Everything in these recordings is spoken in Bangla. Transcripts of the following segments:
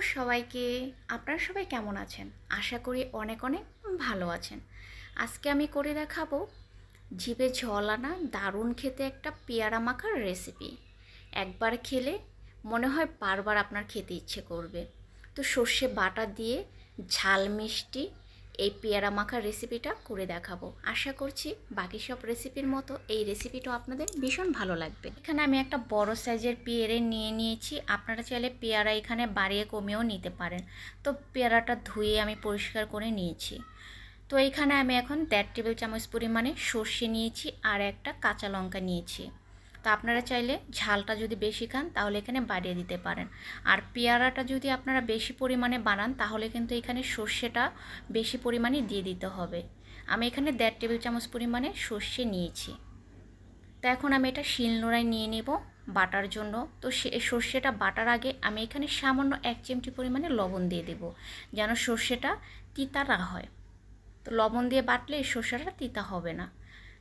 সবাইকে, আপনারা সবাই কেমন আছেন? আশা করি অনেক অনেক ভালো আছেন। আজকে আমি করে দেখাবো জিভে ঝল আনা দারুণ খেতে একটা পেয়ারা মাখার রেসিপি একবার খেলে মনে হয় বারবার আপনার খেতে ইচ্ছে করবে। তো সর্ষে বাটা দিয়ে ঝাল মিষ্টি এই পেয়ারা মাখার রেসিপিটা করে দেখাবো। আশা করছি বাকি সব রেসিপির মতো এই রেসিপিটাও আপনাদের ভীষণ ভালো লাগবে। এখানে আমি একটা বড় সাইজের পেয়ারে নিয়ে নিয়েছি। আপনারা চাইলে পেয়ারা এখানে বাড়িয়ে কমিয়েও নিতে পারেন। তো পেয়ারাটা ধুয়ে আমি পরিষ্কার করে নিয়েছি। তো এইখানে আমি এখন দেড় টেবিল চামচ পরিমাণে সর্ষে নিয়েছি আর একটা কাঁচা লঙ্কা নিয়েছি। তো আপনারা চাইলে ঝালটা যদি বেশি খান, তাহলে এখানে বাড়িয়ে দিতে পারেন। আর পেয়ারাটা যদি আপনারা বেশি পরিমাণে বানান, তাহলে কিন্তু এখানে সর্ষেটা বেশি পরিমাণে দিয়ে দিতে হবে। আমি এখানে দেড় টেবিল চামচ পরিমাণে সর্ষে নিয়েছি। তো এখন আমি এটা শিলনোড়ায় নিয়ে নেব বাটার জন্য। তো সে, সর্ষেটা বাটার আগে আমি এখানে সামান্য এক চিমটি পরিমাণে লবণ দিয়ে দেব, যেন সর্ষেটা তিতা না হয়। তো লবণ দিয়ে বাটলে সর্ষেটা তিতা হবে না।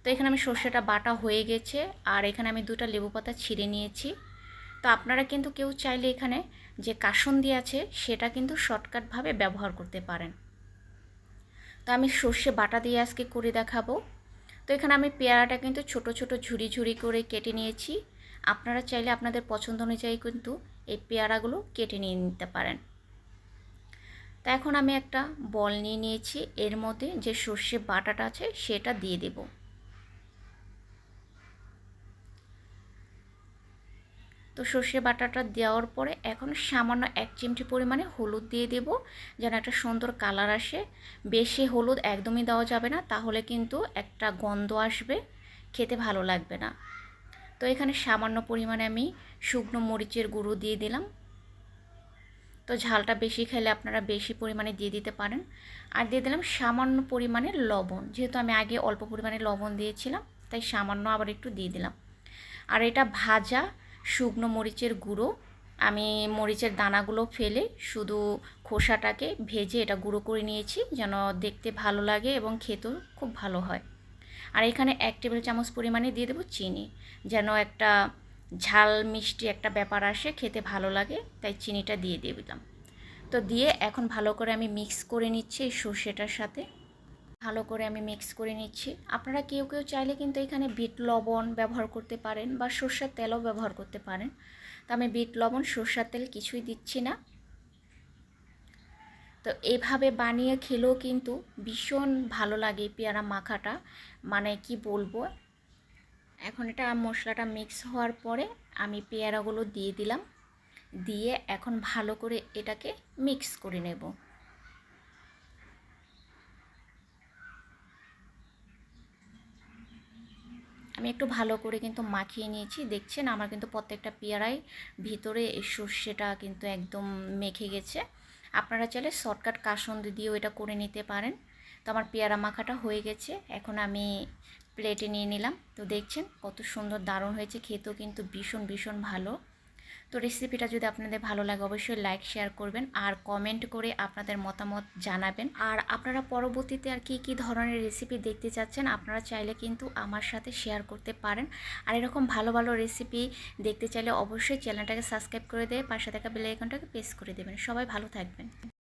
তো এখানে আমি সর্ষেটা বাটা হয়ে গেছে আর এখানে আমি দুটো লেবু পাতা ছিঁড়ে নিয়েছি। তো আপনারা কিন্তু কেউ চাইলে এখানে যে কাসন্দি আছে সেটা কিন্তু শর্টকাটভাবে ব্যবহার করতে পারেন। তো আমি সর্ষে বাটা দিয়ে আজকে করে দেখাবো। তো এখানে আমি পেয়ারাটা কিন্তু ছোট ছোট ঝুরি ঝুড়ি করে কেটে নিয়েছি। আপনারা চাইলে আপনাদের পছন্দ অনুযায়ী কিন্তু এই পেয়ারাগুলো কেটে নিয়ে নিতে পারেন। তা এখন আমি একটা বল নিয়ে নিয়েছি। এর মধ্যে যে সর্ষে বাটাটা আছে সেটা দিয়ে দেবো। তো সর্ষে বাটাটা দেওয়ার পরে এখন সামান্য এক চিমটি পরিমাণে হলুদ দিয়ে দেব, যেন একটা সুন্দর কালার আসে। বেশি হলুদ একদমই দেওয়া যাবে না, তাহলে কিন্তু একটা গন্ধ আসবে, খেতে ভালো লাগবে না। তো এখানে সামান্য পরিমাণে আমি শুকনো মরিচের গুঁড়ো দিয়ে দিলাম। তো ঝালটা বেশি খেলে আপনারা বেশি পরিমাণে দিয়ে দিতে পারেন। আর দিয়ে দিলাম সামান্য পরিমাণে লবণ, যেহেতু আমি আগে অল্প পরিমাণে লবণ দিয়েছিলাম, তাই সামান্য আবার একটু দিয়ে দিলাম। আর এটা ভাজা শুকনো মরিচের গুঁড়ো। আমি মরিচের দানাগুলো ফেলে শুধু খোসাটাকে ভেজে এটা গুঁড়ো করে নিয়েছি যেন দেখতে ভালো লাগে এবং খেতেও খুব ভালো হয়। আর এখানে এক টেবিল চামচ পরিমাণে দিয়ে দেবো চিনি। যেন একটা ঝাল মিষ্টি একটা ব্যাপার আসে, খেতে ভালো লাগে, তাই চিনিটা দিয়ে দিয়ে দিলাম। তো দিয়ে এখন ভালো করে আমি মিক্স করে নিচ্ছি এই সর্ষেটার সাথে। ভালো করে আমি মিক্স করে নিচ্ছি। আপনারা কেউ কেউ চাইলে কিন্তু এখানে বিট লবণ ব্যবহার করতে পারেন বা সর্ষের তেলও ব্যবহার করতে পারেন। তো আমি বিট লবণ, সর্ষের তেল কিছুই দিচ্ছি না। তো এভাবে বানিয়ে খেলেও কিন্তু ভীষণ ভালো লাগে পেয়ারা মাখাটা। মানে কি বলব? এখন এটা মশলাটা মিক্স হওয়ার পরে আমি পেয়ারাগুলো দিয়ে দিলাম। দিয়ে এখন ভালো করে এটাকে মিক্স করে নেব। আমি একটু ভালো করে কিন্তু মাখিয়ে নিয়েছি। দেখছেন আমার কিন্তু প্রত্যেকটা পেয়ারাই ভিতরে সর্ষেটা কিন্তু একদম মেখে গেছে। আপনারা চাইলে শর্টকাট কাসন দিয়েও এটা করে নিতে পারেন। তো আমার পেয়ারা মাখাটা হয়ে গেছে। এখন আমি প্লেটে নিয়ে নিলাম। তো দেখছেন কত সুন্দর দারুণ হয়েছে। খেতেও কিন্তু ভীষণ ভীষণ ভালো। তো রেসিপিটা যদি আপনাদের ভালো লাগে, অবশ্যই লাইক শেয়ার করবেন আর কমেন্ট করে আপনাদের মতামত জানাবেন। আর আপনারা পরবর্তীতে আর কি কি ধরনের রেসিপি দেখতে চাচ্ছেন, আপনারা চাইলে কিন্তু আমার সাথে শেয়ার করতে পারেন। আর এরকম ভালো ভালো রেসিপি দেখতে চাইলে অবশ্যই চ্যানেলটাকে সাবস্ক্রাইব করে দেয় পাশে থাকা বেলাইকনটাকে প্রেস করে দেবেন। সবাই ভালো থাকবেন।